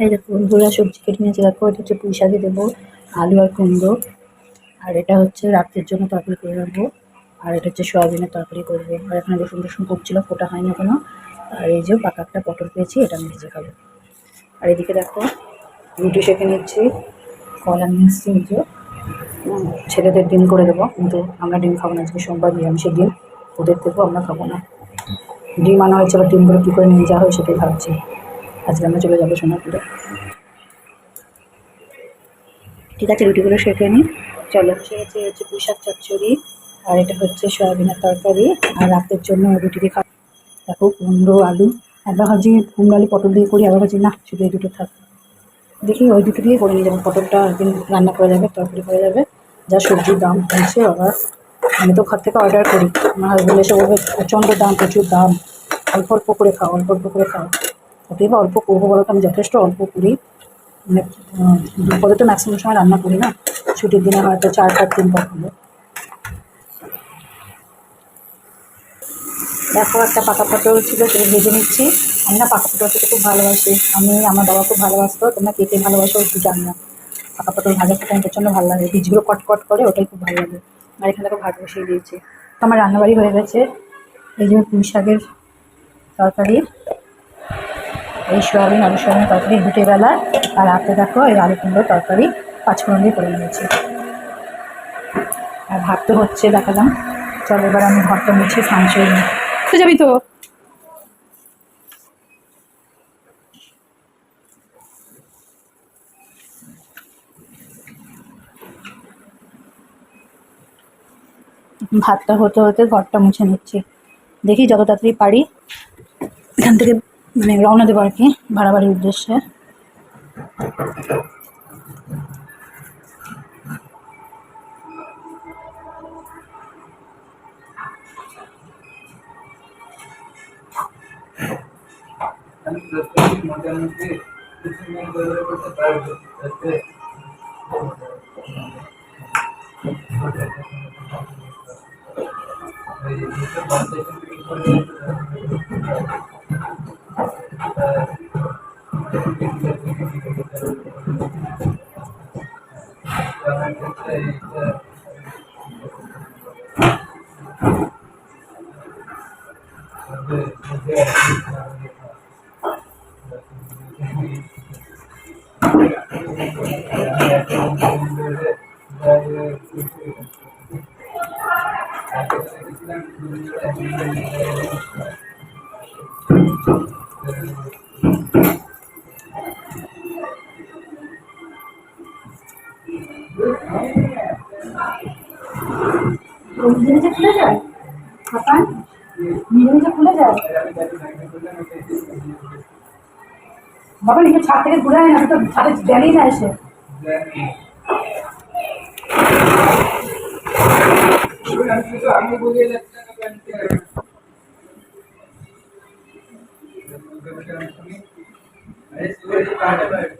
এই দেখো বন্ধুরা সবজি কেটে নিয়েছি। দেখো এটা হচ্ছে পুঁই শাকে দেবো আলু আর কুমড়ো। আর এটা হচ্ছে রাত্রের জন্য তরকারি করে রাখব। আর এটা হচ্ছে সয়াবিনের তরকারি করব। আর এখানে রসুন রসুন করছিল ফোটা হয়নি এখনও। আর এই যে পাকা একটা পটল পেয়েছি এটা আমি ভেজে খাব। আর এদিকে দেখো রুটি সেঁকে নিচ্ছি কলা নিয়ে এসছি যে। উম, ছেলেদের ডিম করে দেবো কিন্তু আমরা ডিম খাব না আজকে সোমবার নিরামিষের ডিম। ওদের দেবো আমরা খাব না। ডিম আনা হয়েছে বা ডিম ডিমগুলো কী করে নিয়ে যাওয়া হয় সেটাই ভাবছি। আজকে আমরা চলে যাব সোনাপুরে ঠিক আছে, রুটিগুলো সেঁকে নিই। চলো, সে হচ্ছে হচ্ছে চচ্চড়ি, আর এটা হচ্ছে সয়াবিনের তরকারি, আর রাতের জন্য রুটি দিয়ে খা দেখো, কুমড়ো, আলু, একবার ভাবছি কুমড়ো, আলু, পটল দিয়ে করি, আবার ভাবছি না, শুধু এই দুটো থাক। দেখি ওই দুটো দিয়ে করে নিয়ে যাব। পটলটা একদিন রান্না করা যাবে, তরকারি করা যাবে। যা সবজির দাম হয়েছে আবার। আমি তো ঘর থেকে অর্ডার করি। আমার হাজবেন্ড এসে বলবে, প্রচণ্ড দাম, প্রচুর দাম। অল্প অল্প করে খাও, অল্প অল্প করে খাও। ওটাই বা অল্প করব বলো তো, আমি যথেষ্ট অল্প করি। মানে দুপুরে তো ম্যাক্সিমাম সময় রান্না করি না। ছুটির দিনে হয়তো চার পাঁচ দিন পর হলো দেখো, একটা পাকা পটল ছিল, সেটা ভেজে নিচ্ছি। আমি না, পাকা পটল খেতে খুব ভালোবাসি। আমি, আমার বাবা খুব ভালোবাসতো। তোমরা কে কে ভালোবাসো একটু জানি। না পাকা পটল ভাজা খেতে আমার প্রচণ্ড ভালো লাগে। বীজগুলো কট কট করে ওটাই খুব ভালো লাগে। আর এখানে দেখো, ভাত বসিয়ে দিয়েছি। তো আমার রান্নাবাড়ি হয়ে গেছে। এই যে পুঁই শাকের তরকারি। এই সোয়াবিন, আলু সোয়াবিন তরকারি দুটো বেলা। আর রাতে দেখো এই আলু কুমড়োর তরকারি পাঁচফোড়ন দিয়ে করে নিয়েছি। আর ভাত তো হচ্ছে, দেখালাম। চলো এবার আমি ঘরটা মুছি নিই। তো যাবি তো? ভাতটা হতে হতে ঘরটা মুছে নিচ্ছি। দেখি যত তাড়াতাড়ি পারি। এখান থেকে মানে রওনা দেবো আর কি ভাড়া বাড়ির উদ্দেশ্যে। আমি প্রত্যেক মোটামুটি কিছু নিজে খুলে যায়? হাঁপান নিজে নিজে খুলে যায়? বাবা নিজে ছাদ থেকে ঘুরে আয় না তো ছাদে গেলেই না এসে। আমি বলে হ্যাঁ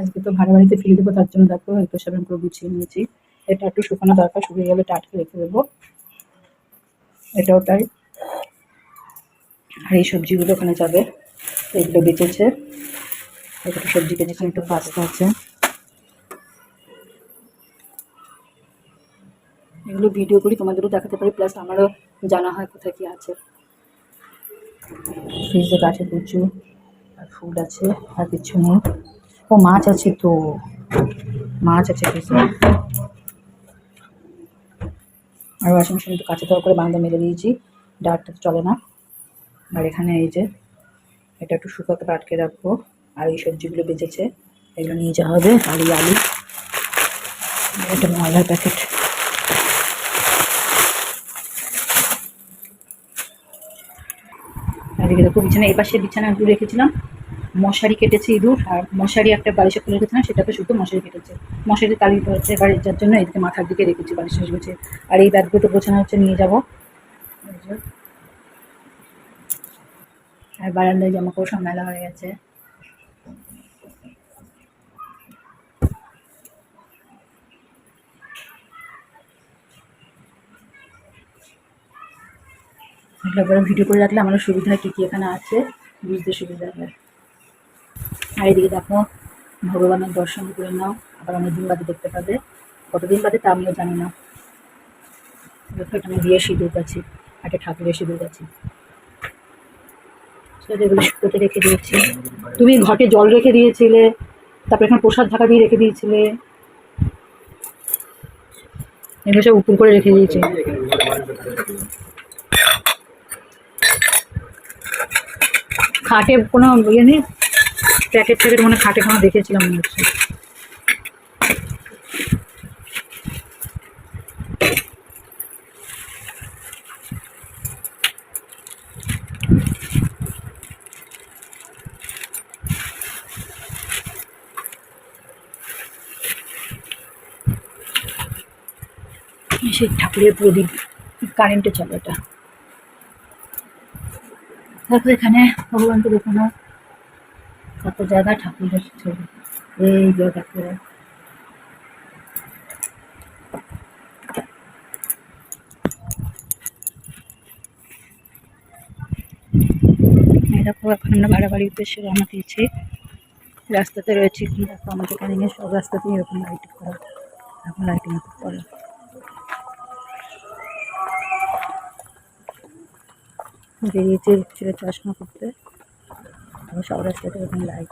আজকে তো ভাড়া বাড়িতে ফিরে দেবো, তার জন্য দেখো একটু সেভেন করে গুছিয়ে নিয়েছি। এটা একটু শুকানো দরকার, শুকিয়ে গেলে এটা আটকে রেখে দেবো। এটাও তাই। আর এই সবজিগুলো ওখানে যাবে, এগুলো বেঁচেছে। এগুলো সবজি কেটেছে, একটু পাস্তা আছে। এগুলো ভিডিও করি, তোমাদেরও দেখাতে পারি, প্লাস আমারও জানা হয় কোথায় কি আছে। ফ্রিজে গাছে প্রচুর আর ফুড আছে, আর কিছু নেই। ও মাছ আছে তো। মাছ আছে আর ওয়াশিং মেশিনে তো কাঁচা করে বান্ধা মেরে দিয়েছি। ডাটটা চলে না। আর এখানে এই যে, এটা একটু শুকাতে আটকে রাখব। আর এই সবজিগুলো বেঁচেছে, এগুলো নিয়ে যাওয়া হবে এই আলু। এটা ময়লার প্যাকেট এদিকে দেখো বিছানা, এই পাশে বিছানাগুলো রেখেছিলাম। মশারি কেটেছে ইঁদুর, আর মশারি একটা বালিশে খুলে রেখেছিলাম সেটাকে শুধু মশারি কেটেছে। মশারি তালি পড়েছে এবার যার জন্য এদিকে মাথার দিকে রেখেছি বালিশ শেষ গুছিয়ে আর এই ব্যাগগুলো তো গোছানো হচ্ছে, নিয়ে যাব। আর বারান্দায় জামা সব মেলা হয়ে গেছে। ভিডিও করে রাখলে আমারও সুবিধা কী কী এখানে আছে, বুঝতে সুবিধা হয়। আর এদিকে দেখো, ভগবানের দর্শন করে নাও, আবার অনেক দিন বাদে দেখতে পাবে। কতদিন বাদে তা আমিও জানি না। দেখো, এখানে বিয়ে সিঁদুর গাছি একটা ঠাকুরের সিঁদুর গাছি। শুকোতে রেখে দিয়েছি। তুমি ঘটে জল রেখে দিয়েছিলে, তারপরে এখানে প্রসাদ ঢাকা দিয়ে রেখে দিয়েছিলে। এগুলো সব উপর করে রেখে দিয়েছি। খাটে কোনো ইয়ে নেই? প্যাকেট ট্যাকেট মানে খাটে কোনো দেখেছিলাম মনে হচ্ছে। সেই ঠাকুরের প্রদীপ কারেন্টে চলে এটা দেখো এখানে ভগবানকে দেখো না কত জায়গা ঠাকুরের ছবি এই যে ঠাকুর এই দেখো, এখন আমরা ভাড়া উদ্দেশ্যে রওনা দিয়েছি। রাস্তাতে রয়েছে কি? দেখো আমাদের এখানে সব রাস্তাতেই এরকম লাইটিং করা। এখন লাইটিং করা বেরিয়েছে চশমা করতে তারপর সব রাস্তাতে এরকম লাইট